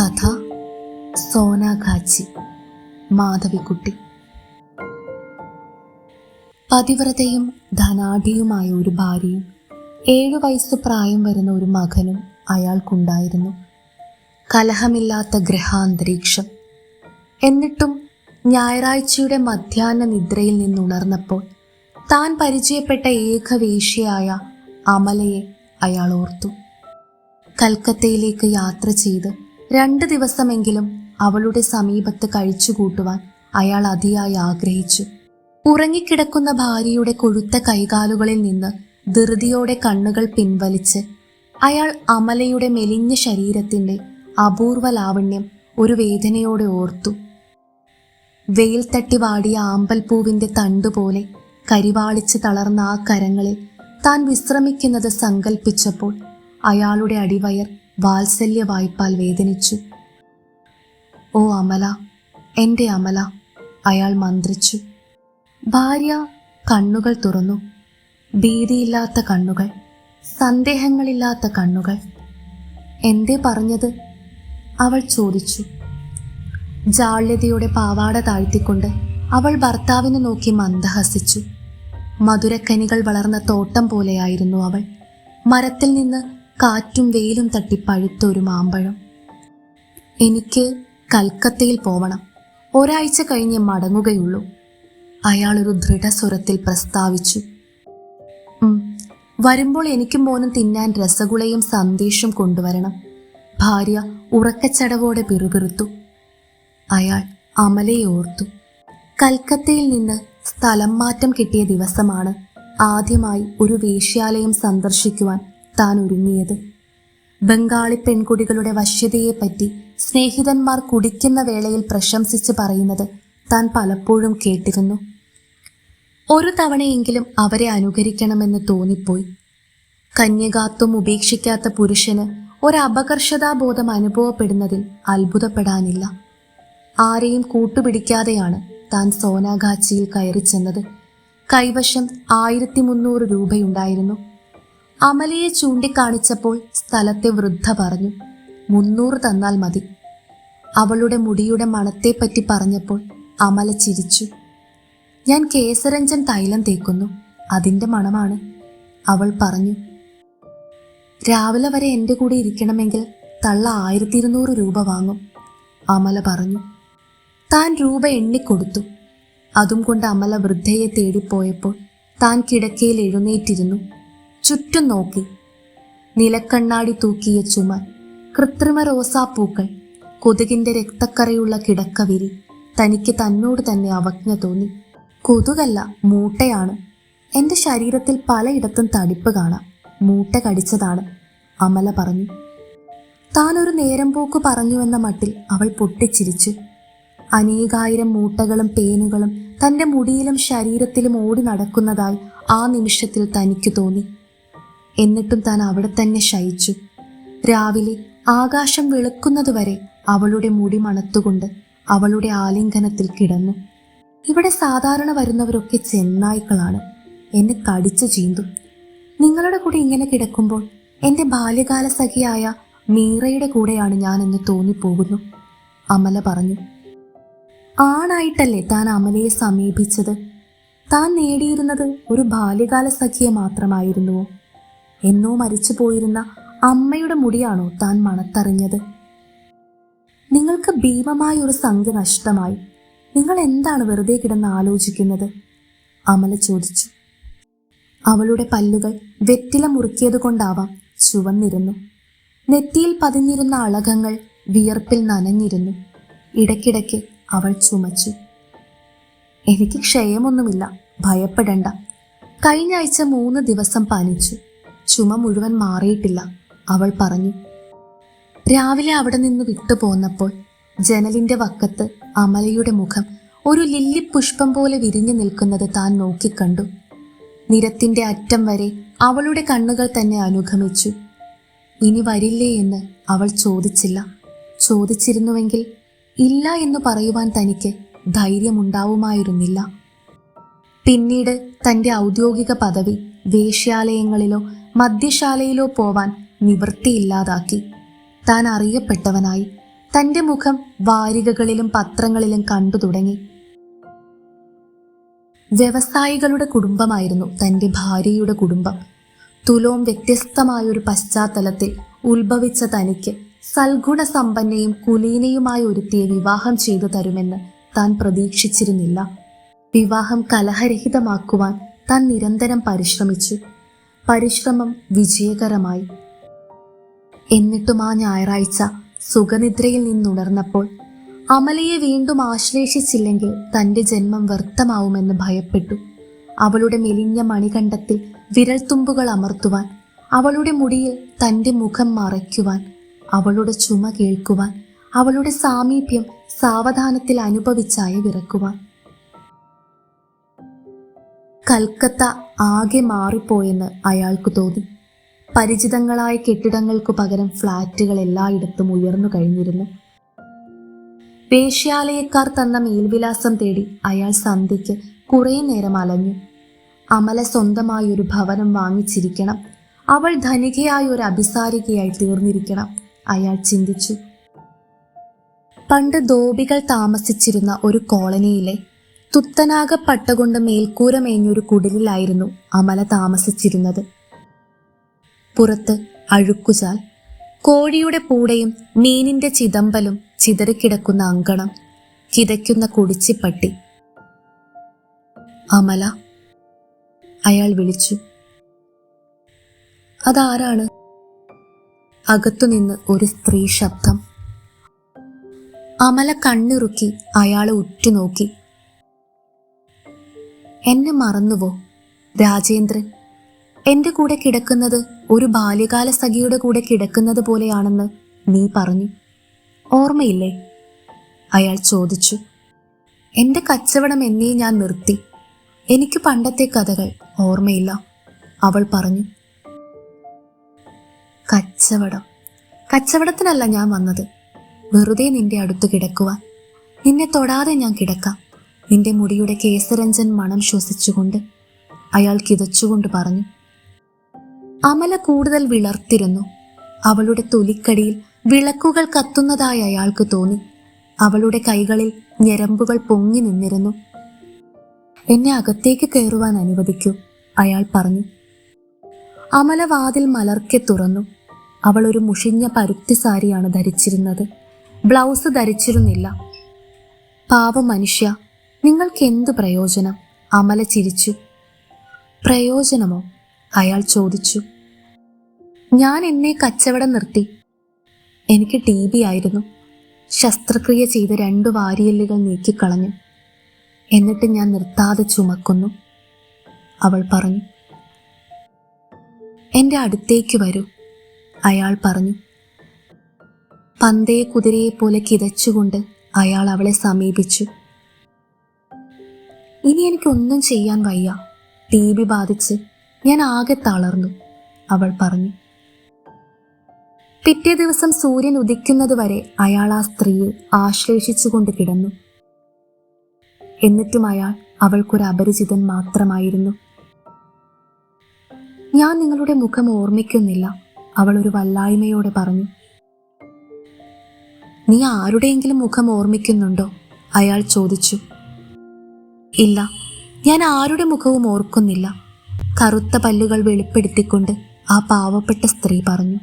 കഥ സോനാഘാച്ചി മാധവിക്കുട്ടി. പതിവ്രതയും ധനാഢിയുമായ ഒരു ഭാര്യയും ഏഴു വയസ്സ് പ്രായം വരുന്ന ഒരു മകനും അയാൾക്കുണ്ടായിരുന്നു. കലഹമില്ലാത്ത ഗ്രഹാന്തരീക്ഷം എന്നിട്ടും ഞായറാഴ്ചയുടെ മധ്യാഹ്ന നിദ്രയിൽ നിന്നുണർന്നപ്പോൾ താൻ പരിചയപ്പെട്ട ഏകവേശിയായ അമലയെ അയാൾ ഓർത്തു. കൽക്കത്തയിലേക്ക് യാത്ര ചെയ്ത് രണ്ട് ദിവസമെങ്കിലും അവളുടെ സമീപത്ത് കഴിച്ചുകൂട്ടുവാൻ അയാൾ അതിയായി ആഗ്രഹിച്ചു. ഉറങ്ങിക്കിടക്കുന്ന ഭാര്യയുടെ കൊഴുത്ത കൈകാലുകളിൽ നിന്ന് ധൃതിയോടെ കണ്ണുകൾ പിൻവലിച്ച് അയാൾ അമലയുടെ മെലിഞ്ഞ ശരീരത്തിന്റെ അപൂർവ ലാവണ്യം ഒരു വേദനയോടെ ഓർത്തു. വെയിൽ തട്ടി വാടിയ ആമ്പൽപ്പൂവിന്റെ തണ്ടുപോലെ കരിവാളിച്ച് തളർന്ന ആ കരങ്ങളിൽ താൻ വിശ്രമിക്കുന്നത് സങ്കൽപ്പിച്ചപ്പോൾ അയാളുടെ അടിവയർ വാത്സല്യ വായ്പാൽ വേദനിച്ചു. ഓ അമല എന്റെ അമല അയാൾ മന്ത്രിച്ചു. ഭാര്യ കണ്ണുകൾ തുറന്നു. ഭീതിയില്ലാത്ത കണ്ണുകൾ സന്ദേഹങ്ങളില്ലാത്ത കണ്ണുകൾ. എന്തേ പറഞ്ഞത്? അവൾ ചോദിച്ചു. ജാള്യതയുടെ പാവാട താഴ്ത്തിക്കൊണ്ട് അവൾ ഭർത്താവിനെ നോക്കി മന്ദഹസിച്ചു. മധുരക്കനികൾ വളർന്ന തോട്ടം പോലെയായിരുന്നു അവൾ. മരത്തിൽ നിന്ന് കാറ്റും വെയിലും തട്ടി പഴുത്ത ഒരു മാമ്പഴം. എനിക്ക് കൽക്കത്തയിൽ പോവണം. ഒരാഴ്ച കഴിഞ്ഞ് മടങ്ങുകയുള്ളൂ. അയാളൊരു ദൃഢസ്വരത്തിൽ പ്രസ്താവിച്ചു. വരുമ്പോൾ എനിക്കും മോനും തിന്നാൻ രസഗുളയും സന്ദേശം കൊണ്ടുവരണം. ഭാര്യ ഉറക്കച്ചടവോടെ പിറുപിറുത്തു. അയാൾ അമലയെ ഓർത്തു. കൽക്കത്തയിൽ നിന്ന് സ്ഥലം മാറ്റം കിട്ടിയ ദിവസമാണ് ആദ്യമായി ഒരു വേശ്യാലയം സന്ദർശിക്കുവാൻ താൻ ഒരുങ്ങിയത് ബംഗാളി പെൺകുടികളുടെ വശ്യതയെപ്പറ്റി സ്നേഹിതന്മാർ കുടിക്കുന്ന വേളയിൽ പ്രശംസിച്ച് പറയുന്നത് താൻ പലപ്പോഴും കേട്ടിരുന്നു. ഒരു തവണയെങ്കിലും അവരെ അനുകരിക്കണമെന്ന് തോന്നിപ്പോയി. കന്യകാത്വം ഉപേക്ഷിക്കാത്ത പുരുഷന് ഒരപകർഷതാബോധം അനുഭവപ്പെടുന്നതിൽ അത്ഭുതപ്പെടാനില്ല. ആരെയും കൂട്ടുപിടിക്കാതെയാണ് താൻ സോനാഗാച്ചിയിൽ കയറി ചെന്നത് കൈവശം ആയിരത്തി മുന്നൂറ് രൂപയുണ്ടായിരുന്നു. അമലയെ ചൂണ്ടിക്കാണിച്ചപ്പോൾ സ്ഥലത്തെ വൃദ്ധ പറഞ്ഞു മുന്നൂറ് തന്നാൽ മതി. അവളുടെ മുടിയുടെ മണത്തെപ്പറ്റി പറഞ്ഞപ്പോൾ അമല ചിരിച്ചു. ഞാൻ കേസരഞ്ചൻ തൈലം തേക്കുന്നു. അതിന്റെ മണമാണ്. അവൾ പറഞ്ഞു രാവിലെ വരെ എന്റെ കൂടെ ഇരിക്കണമെങ്കിൽ തള്ള ആയിരത്തി ഇരുന്നൂറ് രൂപ വാങ്ങും. അമല പറഞ്ഞു താൻ രൂപ എണ്ണിക്കൊടുത്തു. അതും കൊണ്ട് അമല വൃദ്ധയെ തേടിപ്പോയപ്പോൾ താൻ കിടക്കയിൽ എഴുന്നേറ്റിരുന്നു. ചുറ്റും നോക്കി. നിലക്കണ്ണാടി തൂക്കിയ ചുമർ കൃത്രിമ റോസാപ്പൂക്കൾ കൊതുകിന്റെ രക്തക്കറയുള്ള കിടക്കവിരി തനിക്ക് തന്നോട് തന്നെ അവജ്ഞ തോന്നി. കൊതുകല്ല മൂട്ടയാണ്. എന്റെ ശരീരത്തിൽ പലയിടത്തും തടിപ്പ് കാണാം. മൂട്ട കടിച്ചതാണ് അമല പറഞ്ഞു. താനൊരു നേരം പോക്ക് പറഞ്ഞുവെന്ന മട്ടിൽ അവൾ പൊട്ടിച്ചിരിച്ചു. അനേകായിരം മൂട്ടകളും പേനുകളും തന്റെ മുടിയിലും ശരീരത്തിലും ഓടി നടക്കുന്നതായി ആ നിമിഷത്തിൽ തനിക്ക് തോന്നി. എന്നിട്ടും താൻ അവിടെ തന്നെ ശയിച്ചു. രാവിലെ ആകാശം വെളുക്കുന്നതുവരെ അവളുടെ മുടി മണത്തുകൊണ്ട് അവളുടെ ആലിംഗനത്തിൽ കിടന്നു. ഇവിടെ സാധാരണ വരുന്നവരൊക്കെ ചെന്നായ്ക്കളാണ്. എന്നെ കടിച്ചു ചീന്തും. നിങ്ങളുടെ കൂടെ ഇങ്ങനെ കിടക്കുമ്പോൾ എന്റെ ബാല്യകാല സഖിയായ മീറയുടെ കൂടെയാണ് ഞാൻ എന്ന് തോന്നിപ്പോകുന്നു. അമല പറഞ്ഞു ആണായിട്ടല്ലേ താൻ അമലയെ സമീപിച്ചത്? താൻ നേടിയിരുന്നത് ഒരു ബാല്യകാല സഖിയെ മാത്രമായിരുന്നുവോ? എന്നോ മരിച്ചു പോയിരുന്ന അമ്മയുടെ മുടിയാണോ താൻ മണത്തറിഞ്ഞത്? നിങ്ങൾക്ക് ഭീമമായ ഒരു സംഖ്യ നഷ്ടമായി. നിങ്ങൾ എന്താണ് വെറുതെ കിടന്ന് ആലോചിക്കുന്നത്? അമല ചോദിച്ചു. അവളുടെ പല്ലുകൾ വെറ്റില മുറുക്കിയത് കൊണ്ടാവാം ചുവന്നിരുന്നു. നെറ്റിയിൽ പതിഞ്ഞിരുന്ന അളകങ്ങൾ വിയർപ്പിൽ നനഞ്ഞിരുന്നു. ഇടയ്ക്കിടയ്ക്ക് അവൾ ചുമച്ചു. എനിക്ക് ക്ഷയമൊന്നുമില്ല ഭയപ്പെടണ്ട. കഴിഞ്ഞ ആഴ്ച മൂന്ന് ദിവസം പനിച്ചു. ചുമ മുഴുവൻ മാറിയിട്ടില്ല. അവൾ പറഞ്ഞു രാവിലെ അവിടെ നിന്ന് വിട്ടുപോന്നപ്പോൾ ജനലിന്റെ വക്കത്ത് അമലയുടെ മുഖം ഒരു ലില്ലി പുഷ്പം പോലെ വിരിഞ്ഞു നിൽക്കുന്നത് താൻ നോക്കിക്കണ്ടു. നിരത്തിന്റെ അറ്റം വരെ അവളുടെ കണ്ണുകൾ തന്നെ അനുഗമിച്ചു. ഇനി വരില്ലേ എന്ന് അവൾ ചോദിച്ചില്ല. ചോദിച്ചിരുന്നുവെങ്കിൽ ഇല്ല എന്ന് പറയുവാൻ തനിക്ക് ധൈര്യമുണ്ടാവുമായിരുന്നില്ല. പിന്നീട് തന്റെ ഔദ്യോഗിക പദവി വേശ്യാലയങ്ങളിലോ മദ്യശാലയിലോ പോവാൻ നിവൃത്തിയില്ലാതാക്കി താൻ അറിയപ്പെട്ടവനായി തന്റെ മുഖം വാരികകളിലും പത്രങ്ങളിലും കണ്ടു തുടങ്ങി. വ്യവസായികളുടെ കുടുംബമായിരുന്നു തന്റെ ഭാര്യയുടെ കുടുംബം. തുലോം വ്യത്യസ്തമായൊരു പശ്ചാത്തലത്തിൽ ഉത്ഭവിച്ച തനിക്ക് സൽഗുണ സമ്പന്നയും കുലീനയുമായ ഒരുത്തിയെ വിവാഹം ചെയ്തു തരുമെന്ന് താൻ പ്രതീക്ഷിച്ചിരുന്നില്ല. വിവാഹം കലഹരഹിതമാക്കുവാൻ താൻ നിരന്തരം പരിശ്രമിച്ചു. പരിശ്രമം വിജയകരമായി. എന്നിട്ടും ആ ഞായറാഴ്ച സുഖനിദ്രയിൽ നിന്നുണർന്നപ്പോൾ അമലയെ വീണ്ടും ആശ്ലേഷിച്ചില്ലെങ്കിൽ തന്റെ ജന്മം വ്യർത്ഥമാവുമെന്ന് ഭയപ്പെട്ടു. അവളുടെ മെലിഞ്ഞ മണികണ്ഠത്തിൽ വിരൽത്തുമ്പുകൾ അമർത്തുവാൻ അവളുടെ മുടിയിൽ തന്റെ മുഖം മറയ്ക്കുവാൻ അവളുടെ ചുമ കേൾക്കുവാൻ അവളുടെ സാമീപ്യം സാവധാനത്തിൽ അനുഭവിച്ചായി വിറക്കുവാൻ. കൽക്കത്ത ആകെ മാറിപ്പോയെന്ന് അയാൾക്ക് തോന്നി. പരിചിതങ്ങളായ കെട്ടിടങ്ങൾക്കു പകരം ഫ്ളാറ്റുകൾ എല്ലായിടത്തും ഉയർന്നു കഴിഞ്ഞിരുന്നു. വേശ്യാലയക്കാർ തന്ന മേൽവിലാസം തേടി അയാൾ സന്ധ്യയ്ക്ക് കുറേ നേരം അലഞ്ഞു. അമല സ്വന്തമായി ഒരു ഭവനം വാങ്ങിച്ചിരിക്കണം. അവൾ ധനികയായ ഒരു അഭിസാരികയായി തീർന്നിരിക്കണം അയാൾ ചിന്തിച്ചു. പണ്ട് ധോബികൾ താമസിച്ചിരുന്ന ഒരു കോളനിയിലെ തുത്തനാക പട്ടകൊണ്ട് മേൽക്കൂര മേഞ്ഞൊരു കുടിലിലായിരുന്നു അമല താമസിച്ചിരുന്നത്. പുറത്ത് അഴുക്കുചാൽ കോഴിയുടെ പൂടയും മീനിന്റെ ചിതമ്പലും ചിതറിക്കിടക്കുന്ന അങ്കണം കിതയ്ക്കുന്ന കുടിച്ചിപ്പട്ടി. അമല അയാൾ വിളിച്ചു അതാരാണ്? അകത്തുനിന്ന് ഒരു സ്ത്രീ ശബ്ദം. അമല കണ്ണിറുക്കി അയാളെ ഉറ്റുനോക്കി. എന്നെ മറന്നുവോ രാജേന്ദ്രൻ? എന്റെ കൂടെ കിടക്കുന്നത് ഒരു ബാല്യകാല സഖിയുടെ കൂടെ കിടക്കുന്നത് പോലെയാണെന്ന് നീ പറഞ്ഞു. ഓർമ്മയില്ലേ? അയാൾ ചോദിച്ചു. എന്റെ കച്ചവടം എന്നേ ഞാൻ നിർത്തി. എനിക്ക് പണ്ടത്തെ കഥകൾ ഓർമ്മയില്ല അവൾ പറഞ്ഞു. കച്ചവടം. കച്ചവടത്തിനല്ല ഞാൻ വന്നത്. വെറുതെ നിന്റെ അടുത്ത് കിടക്കുവാൻ. നിന്നെ തൊടാതെ ഞാൻ കിടക്കാം. നിന്റെ മുടിയുടെ കേസരഞ്ജൻ മണം ശ്വസിച്ചുകൊണ്ട് അയാൾ കിതച്ചുകൊണ്ട് പറഞ്ഞു അമല കൂടുതൽ വിളർത്തിരുന്നു. അവളുടെ തൊലിക്കടിയിൽ വിളക്കുകൾ കത്തുന്നതായി അയാൾക്ക് തോന്നി. അവളുടെ കൈകളിൽ ഞരമ്പുകൾ പൊങ്ങി നിന്നിരുന്നു. എന്നെ അകത്തേക്ക് കയറുവാൻ അനുവദിക്കൂ അയാൾ പറഞ്ഞു. അമല വാതിൽ മലർക്കെ തുറന്നു. അവൾ ഒരു മുഷിഞ്ഞ പരുത്തി സാരിയാണ് ധരിച്ചിരുന്നത്. ബ്ലൗസ് ധരിച്ചിരുന്നില്ല. പാവ മനുഷ്യ നിങ്ങൾക്ക് എന്തു പ്രയോജനം? അമല ചിരിച്ചു. പ്രയോജനമോ? അയാൾ ചോദിച്ചു. ഞാൻ എന്നെ കച്ചവടം നിർത്തി. എനിക്ക് ടി ബി ആയിരുന്നു. ശസ്ത്രക്രിയ ചെയ്ത് രണ്ടു വാരിയല്ലുകൾ നീക്കിക്കളഞ്ഞു. എന്നിട്ട് ഞാൻ നിർത്താതെ ചുമക്കുന്നു. അവൾ പറഞ്ഞു. എന്റെ അടുത്തേക്ക് വരൂ അയാൾ പറഞ്ഞു. പന്തയെ കുതിരയെ പോലെ കിതച്ചുകൊണ്ട് അയാൾ അവളെ സമീപിച്ചു. ഇനി എനിക്കൊന്നും ചെയ്യാൻ വയ്യ. ടി ബി ബാധിച്ച് ഞാൻ ആകെ തളർന്നു. അവൾ പറഞ്ഞു. പിറ്റേ ദിവസം സൂര്യൻ ഉദിക്കുന്നതുവരെ അയാൾ ആ സ്ത്രീയെ ആശ്ലേഷിച്ചുകൊണ്ട് കിടന്നു. എന്നിട്ടും അയാൾ അവൾക്കൊരു അപരിചിതൻ മാത്രമായിരുന്നു. ഞാൻ നിങ്ങളുടെ മുഖം ഓർമ്മിക്കുന്നില്ല അവൾ ഒരു വല്ലായ്മയോടെ പറഞ്ഞു. നീ ആരുടെയെങ്കിലും മുഖം ഓർമ്മിക്കുന്നുണ്ടോ? അയാൾ ചോദിച്ചു. ഇല്ല ഞാൻ ആരുടെ മുഖവും ഓർക്കുന്നില്ല. കറുത്ത പല്ലുകൾ വെളിപ്പെടുത്തിക്കൊണ്ട് ആ പാവപ്പെട്ട സ്ത്രീ പറഞ്ഞു